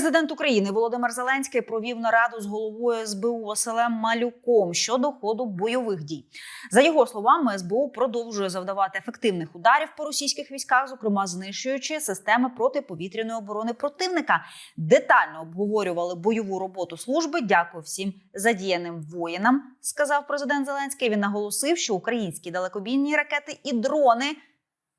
Президент України Володимир Зеленський провів нараду з головою СБУ Василем Малюком щодо ходу бойових дій. За його словами, СБУ продовжує завдавати ефективних ударів по російських військах, зокрема знищуючи системи протиповітряної оборони противника. Детально обговорювали бойову роботу служби. Дякую всім задіяним воїнам, сказав президент Зеленський. Він наголосив, що українські далекобійні ракети і дрони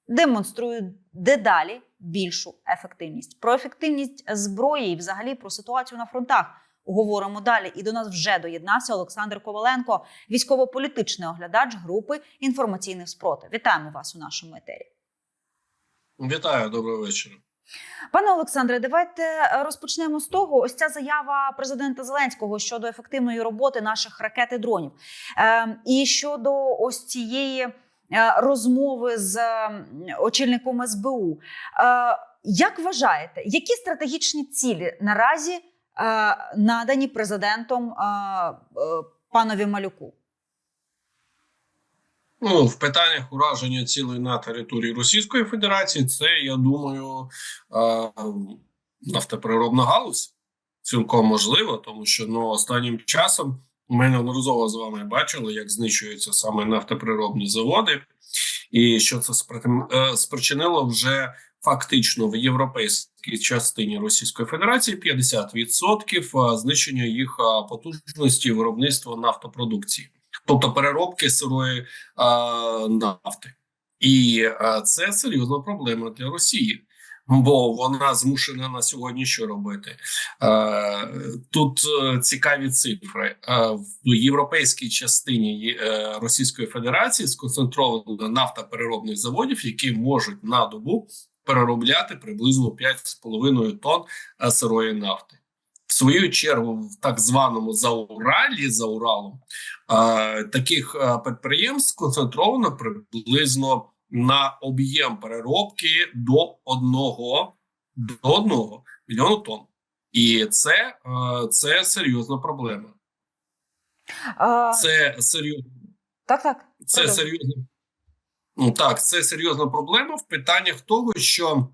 демонструють дедалі більшу ефективність. Про ефективність зброї і взагалі про ситуацію на фронтах говоримо далі. І до нас вже доєднався Олександр Коваленко, військово-політичний оглядач групи інформаційних спротив. Вітаємо вас у нашому етері. Вітаю, доброго вечора. Пане Олександре, давайте розпочнемо з того. Ось ця заява президента Зеленського щодо ефективної роботи наших ракет і дронів. Е, і щодо ось цієї розмови з очільником СБУ. Е, як вважаєте, які стратегічні цілі наразі е, надані президентом е, е, панові Малюку? Ну, в питаннях ураження цілей на території Російської Федерації, це я думаю, е, нафтопереробна галузь цілком можливо, тому що ну останнім часом ми неодноразово з вами бачили, як знищуються саме нафтопереробні заводи, і що це е, спричинило вже фактично в європейській частині Російської Федерації 50% знищення їх е, потужності виробництва нафтопродукції, тобто переробки сирої е, нафти, і е, це серйозна проблема для Росії. Бо вона змушена на сьогодні що робити Е, тут е, цікаві цифри Е, в європейській частині Російської Федерації сконцентровано нафтопереробних заводів, які можуть на добу переробляти приблизно 5,5 тонн сирої нафти. В свою чергу, в так званому Зауралі за Уралом таких підприємств сконцентровано приблизно на об'єм переробки до одного до одного мільйону тонн. І це, е, це серйозна проблема. Е, Це серйозно. так, так. Це серйозно. Ну так, це серйозна проблема в питаннях того, що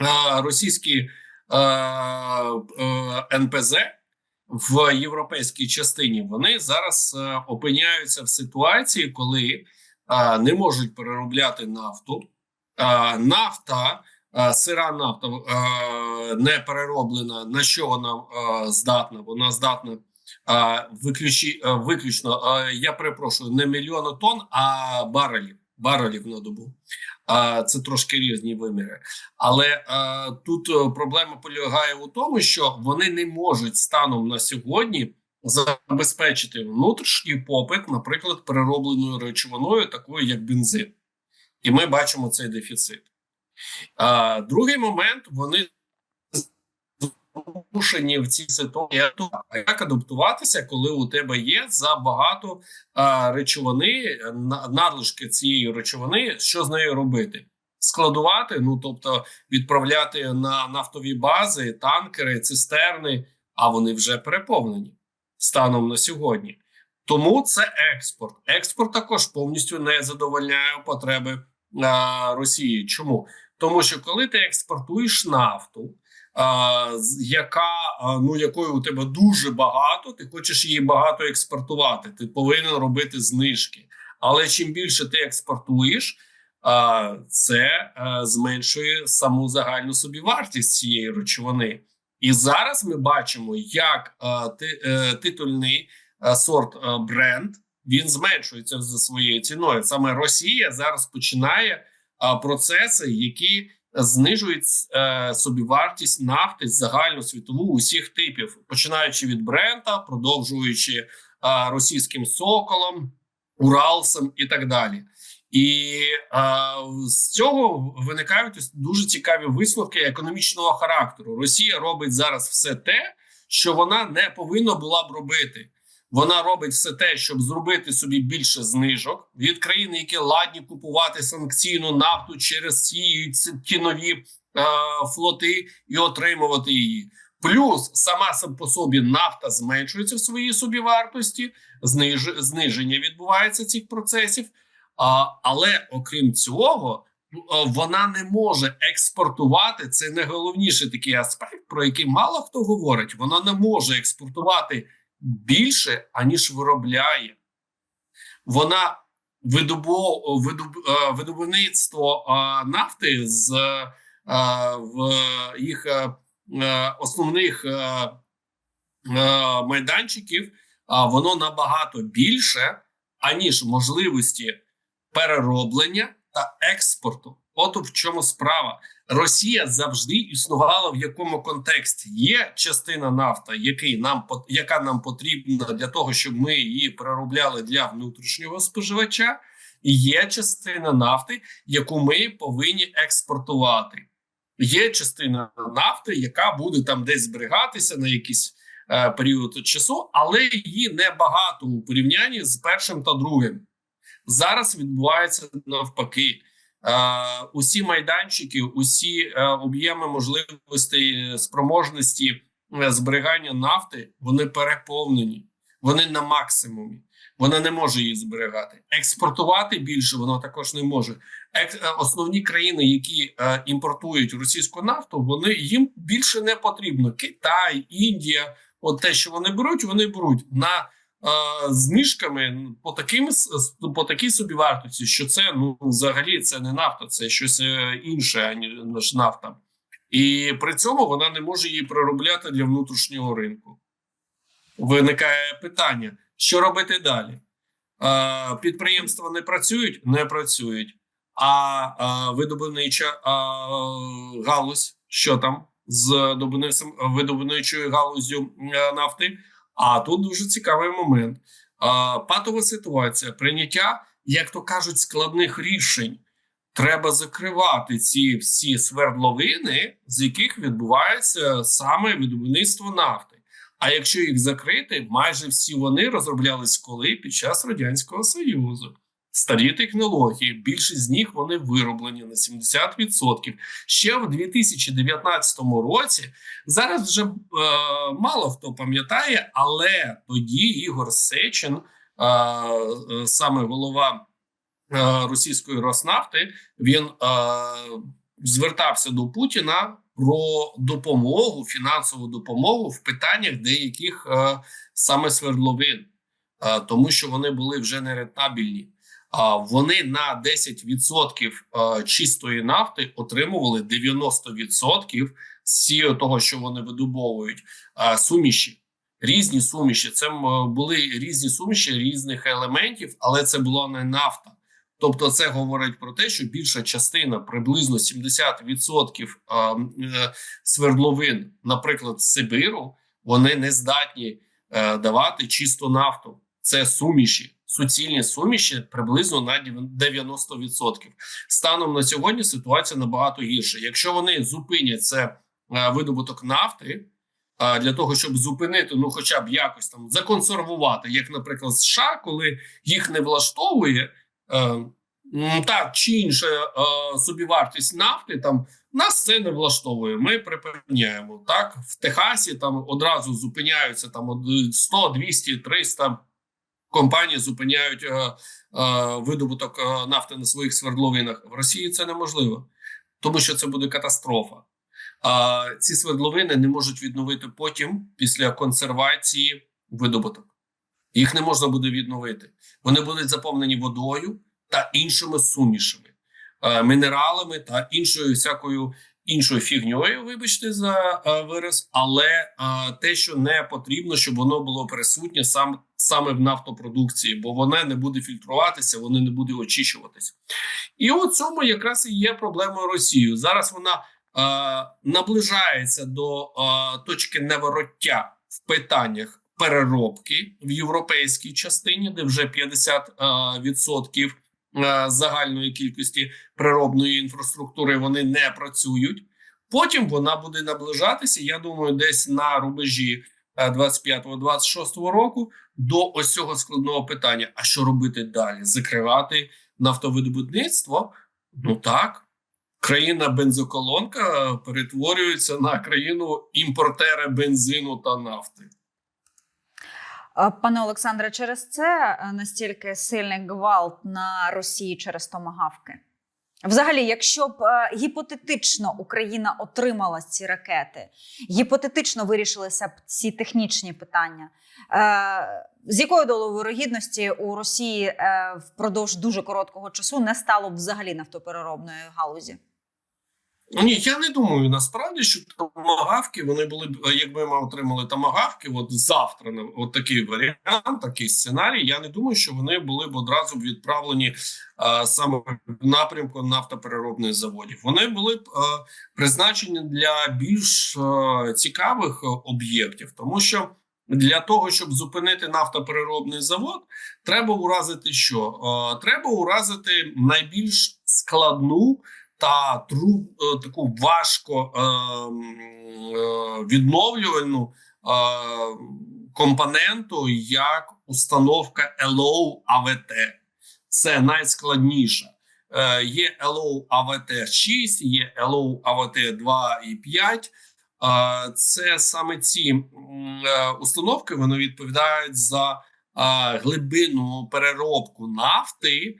е, російські е, е, НПЗ в європейській частині вони зараз е, опиняються в ситуації, коли не можуть переробляти нафту. Нафта, сира нафта не перероблена. На що вона здатна? Вона здатна виключі, виключно, я перепрошую, не мільйони тонн, а барелів, барелів на добу. Це трошки різні виміри. Але тут е, проблема полягає у тому, що вони не можуть станом на сьогодні забезпечити внутрішній попит, наприклад, переробленою речовиною, такою як бензин. І ми бачимо цей дефіцит. А, другий момент вони змушені в цій ситуації. А як адаптуватися, коли у тебе є забагато а, речовини, надлишки цієї речовини, що з нею робити? Складувати, ну тобто відправляти на нафтові бази, танкери, цистерни, а вони вже переповнені станом на сьогодні. Тому це експорт. Експорт також повністю не задовольняє потреби а, Росії. Чому? Тому що коли ти експортуєш нафту, а, яка ну якої у тебе дуже багато, ти хочеш її багато експортувати. Ти повинен робити знижки. Але чим більше ти експортуєш, а, це а, зменшує саму загальну собівартість цієї речовини. І зараз ми бачимо, як а, ти, е, титульний а, сорт бренд він зменшується за своєю ціною. Саме Росія зараз починає процеси, які знижують е, собівартість нафти загальну світову усіх типів, починаючи від Брента, продовжуючи е, російським соколом, Уралсом і так далі. І е, з цього виникають дуже цікаві висновки економічного характеру. Росія робить зараз все те, що вона не повинна була б робити. Вона робить все те, щоб зробити собі більше знижок від країн, які ладні купувати санкційну нафту через ці ці- нові е, флоти і отримувати її. Плюс сама сам по собі нафта зменшується в своїй собівартості, зниж, зниження відбувається цих процесів. Але окрім цього, вона не може експортувати. Це найголовніший такий аспект, про який мало хто говорить. Вона не може експортувати більше, аніж виробляє. Вона видобу, видоб, видобувництво нафти з в їх основних майданчиків, воно набагато більше, аніж можливості перероблення та експорту. От в чому справа. Росія завжди існувала в якому контексті. Є частина нафта, який нам яка нам потрібна для того, щоб ми її переробляли для внутрішнього споживача. І є частина нафти, яку ми повинні експортувати. Є частина нафти, яка буде там десь зберігатися на якийсь е, період часу, але її небагато у порівнянні з першим та другим. Зараз відбувається навпаки. Е, усі майданчики, усі е, об'єми можливостей, е, спроможності зберігання нафти, вони переповнені, вони на максимумі. Вона не може її зберігати. Експортувати більше вона також не може. Основні країни, які імпортують російську нафту, вони їм більше не потрібно. Китай, Індія, от те, що вони беруть, вони беруть на знижками по таким по такій собівартості, що це ну взагалі це не нафта, це щось е, інше ніж нафта, і при цьому вона не може її переробляти для внутрішнього ринку. Виникає питання, що робити далі? Е, підприємства не працюють, не працюють. А е, видобувнича е, галузь, що там з видобувничою галузю е, нафти. А тут дуже цікавий момент. Патова ситуація, прийняття, як то кажуть, складних рішень. Треба закривати ці всі свердловини, з яких відбувається саме видобувництво нафти. А якщо їх закрити, майже всі вони розроблялись коли під час радянського союзу. Старі технології, більшість з них вони вироблені на 70%. Ще в 2019 році. Зараз вже е, мало хто пам'ятає, але тоді Ігор Сечин, е, е, саме голова е, російської Роснафти, він е, звертався до Путіна про допомогу, фінансову допомогу в питаннях деяких е, саме свердловин, е, тому що вони були вже нерентабельні. Вони на 10% е, чистої нафти отримували 90% з того, що вони видобовують, е, суміші. Різні суміші. Це були різні суміші різних елементів, але це була не нафта. Тобто, це говорить про те, що більша частина, приблизно 70% е, свердловин, наприклад, Сибиру, вони не здатні давати чисту нафту. Це суміші, суцільні суміші приблизно на 90%. Станом на сьогодні ситуація набагато гірша. Якщо вони зупинять це е, видобуток нафти. е, Для того щоб зупинити, ну хоча б якось там законсервувати, як, наприклад, США, коли їх не влаштовує е, так чи інша е, собівартість нафти, там нас це не влаштовує. Ми припиняємо так. В Техасі там одразу зупиняються там од- 100, 200, 300 компаній зупиняють е, е, видобуток е, нафти на своїх свердловинах. В Росії це неможливо, тому що це буде катастрофа. А ці свердловини не можуть відновити потім після консервації видобуток. Їх не можна буде відновити. Вони будуть заповнені водою та іншими сумішами, мінералами та іншою всякою іншою фігньою, вибачте за е, вираз, але е, те, що не потрібно, щоб воно було присутнє сам саме в нафтопродукції, бо воно не буде фільтруватися, воно не буде очищуватися. І у цьому якраз і є проблемою Росії. Зараз вона е, наближається до е, точки невороття в питаннях переробки в європейській частині, де вже 50% е, відсотків загальної кількості переробної інфраструктури вони не працюють. Потім вона буде наближатися. Я думаю, десь на рубежі е, 25-26 року до ось цього складного питання: а що робити далі? Закривати нафтовидобутництво? Ну так. Країна бензоколонка перетворюється на країну імпортера бензину та нафти. Е, Пане Олександре, через це е, настільки сильний гвалт на Росії через томагавки? Взагалі, якщо б е, гіпотетично Україна отримала ці ракети, гіпотетично вирішилися б ці технічні питання. З якою долою вирогідності у Росії впродовж дуже короткого часу не стало б взагалі нафтопереробної галузі? Ні, я не думаю насправді, що томагавки вони були б, якби ми отримали томагавки, от завтра от такий варіант, такий сценарій. Я не думаю, що вони були б одразу відправлені а, саме в напрямку нафтопереробних заводів. Вони були б а, призначені для більш а, цікавих об'єктів, тому що. Для того щоб зупинити нафтопереробний завод, треба уразити що? Е, треба уразити найбільш складну та тру е, таку важко е, е, відновлювальну е, компоненту, як установка LO AVT. Це найскладніша. Е, є LO AVT 6, є LO AVT 2 і 5. Е, Це саме ці е, установки вони відповідають за е, глибинну переробку нафти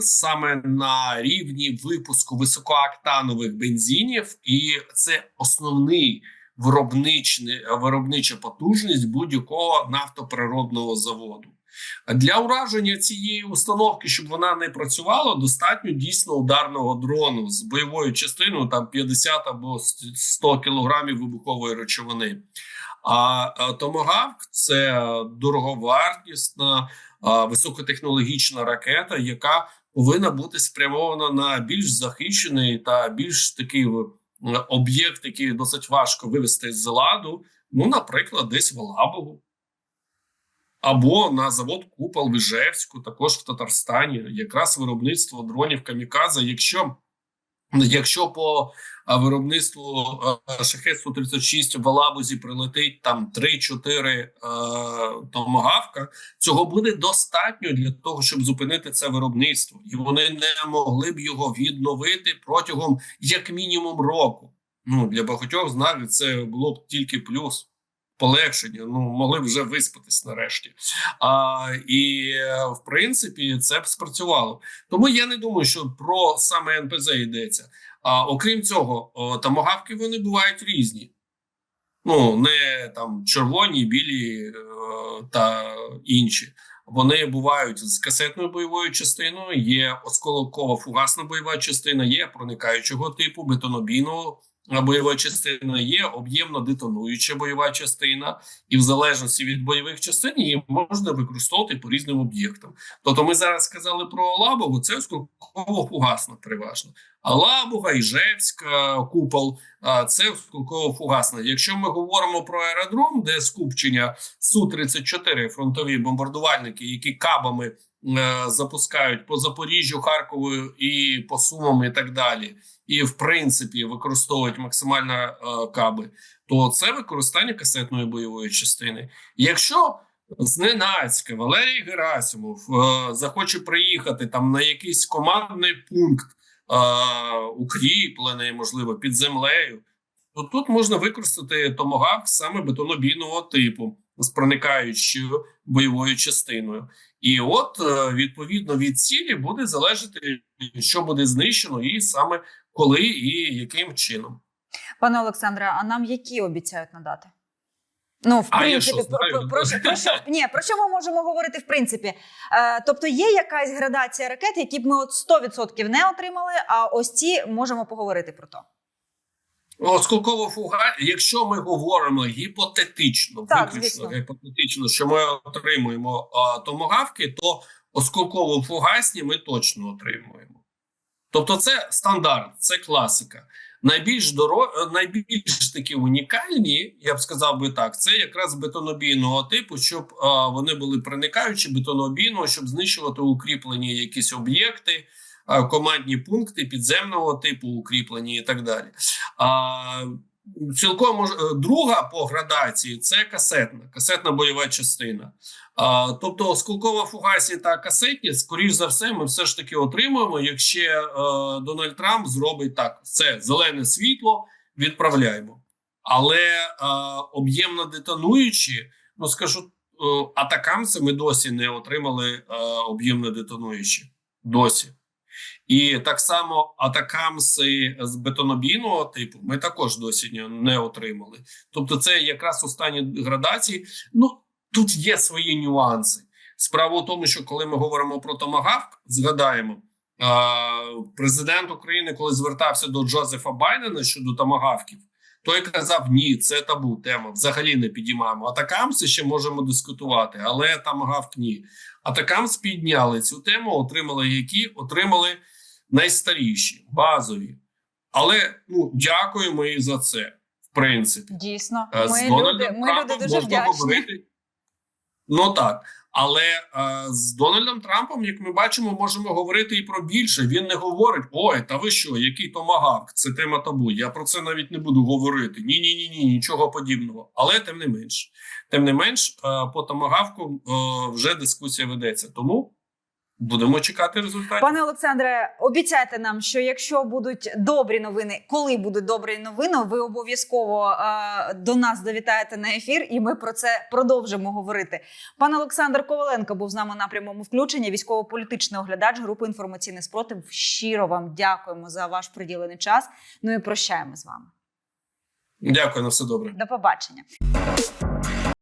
саме на рівні випуску високооктанових бензинів, і це основний виробничний виробнича потужність будь-якого нафтопереробного заводу. Для ураження цієї установки, щоб вона не працювала, достатньо дійсно ударного дрону з бойовою частиною там 50 або 100 кілограмів вибухової речовини. А е, томагавк це дороговартісна високотехнологічна ракета, яка повинна бути спрямована на більш захищений та більш такий е, об'єкт, який досить важко вивести з ладу. Ну, наприклад, десь в Алабугу. Або на завод Купол в Іжевську, також в Татарстані, якраз виробництво дронів Камікадзе. Якщо якщо по виробництву шахет 136 в Алабузі прилетить там 3-4 е, томагавка, цього буде достатньо для того, щоб зупинити це виробництво, і вони не могли б його відновити протягом як мінімум року. Ну для багатьох з нас це було б тільки плюс полегшення. Ну могли вже виспатись нарешті. А, І в принципі це б спрацювало. Тому я не думаю, що про саме НПЗ йдеться. А окрім цього, о, томагавки вони бувають різні. Ну не там червоні, білі е, та інші. Вони бувають з касетною бойовою частиною. Є осколкова фугасна бойова частина, є проникаючого типу бетонобійного бойова частина, є об'ємно детонуюча бойова частина, і в залежності від бойових частин її можна використовувати по різним об'єктам. Тобто, ми зараз сказали про Лабогу, це осколково фугасна переважно. А Лабуга, Іжевська, Купол це осколково фугасна. Якщо ми говоримо про аеродром, де скупчення су 34 фронтові бомбардувальники, які кабами е, запускають по Запоріжжю, Харкову і по Сумам, і так далі і в принципі використовують максимально е, каби, то це використання касетної бойової частини. Якщо зненацька Валерій Герасимов е, захоче приїхати там на якийсь командний пункт, е, укріплений, можливо, під землею, то тут можна використати томогавк саме бетонобійного типу з проникаючою бойовою частиною. І от е, відповідно від цілі буде залежати, що буде знищено, і саме коли і яким чином. Пане Олександре, а нам які обіцяють надати? Ну, в принципі, про, про, про, про що ні, про що ми можемо говорити в принципі? Е, тобто є якась градація ракет, які б ми от 100% не отримали, а ось ці можемо поговорити про то. Осколково фуга, якщо ми говоримо гіпотетично, Так, виключно звісно. гіпотетично, що ми отримуємо а, томогавки, то осколково фугасні ми точно отримуємо. Тобто, це стандарт, це класика. Найбільш доро... найбільш такі унікальні, я б сказав би так, це якраз бетонобійного типу, щоб а, вони були проникаючі бетонобійного, щоб знищувати укріплені якісь об'єкти, командні пункти підземного типу, укріплені і так далі. А, цілком мож... е, друга по градації це касетна, касетна бойова частина. А, тобто осколково фугасні та касетні, скоріш за все, ми все ж таки отримуємо, якщо е, Дональд Трамп зробить так: це зелене світло, відправляємо. Але е, об'ємно детонуючі, ну скажу, е, атакамси ми досі не отримали е, об'ємно детонуючі. Досі. І так само атакамси з бетонобійного типу ми також досі не отримали. Тобто, це якраз останні градації. Ну тут є свої нюанси. Справа в тому, що коли ми говоримо про томагавк, згадаємо. Президент України, коли звертався до Джозефа Байдена щодо томагавків, той казав: ні, це табу тема. Взагалі не підіймаємо. Атакамси ще можемо дискутувати, але томагавк ні. Атакамс підняли цю тему, отримали які отримали найстаріші, базові. Але ну дякуємо і за це. В принципі, Дійсно, Е, ми з люди, ми люди дуже можна вдячні. говорити. Ну так. Але е, з Дональдом Трампом, як ми бачимо, можемо говорити і про більше. Він не говорить: ой, та ви що, який томагавк? Це тема табу. Я про це навіть не буду говорити. Ні, ні, ні, ні, нічого подібного. Але тим не менш, тим не менш, е, по томагавку е, вже дискусія ведеться. Тому будемо чекати результатів. Пане Олександре, обіцяйте нам, що якщо будуть добрі новини, коли будуть добрі новини, ви обов'язково е, до нас завітаєте на ефір, і ми про це продовжимо говорити. Пан Олександр Коваленко був з нами на прямому включенні. Військово-політичний оглядач групи інформаційний спротив. Щиро вам дякуємо за ваш приділений час. Ну і прощаємо з вами. Дякую на все добре. До побачення.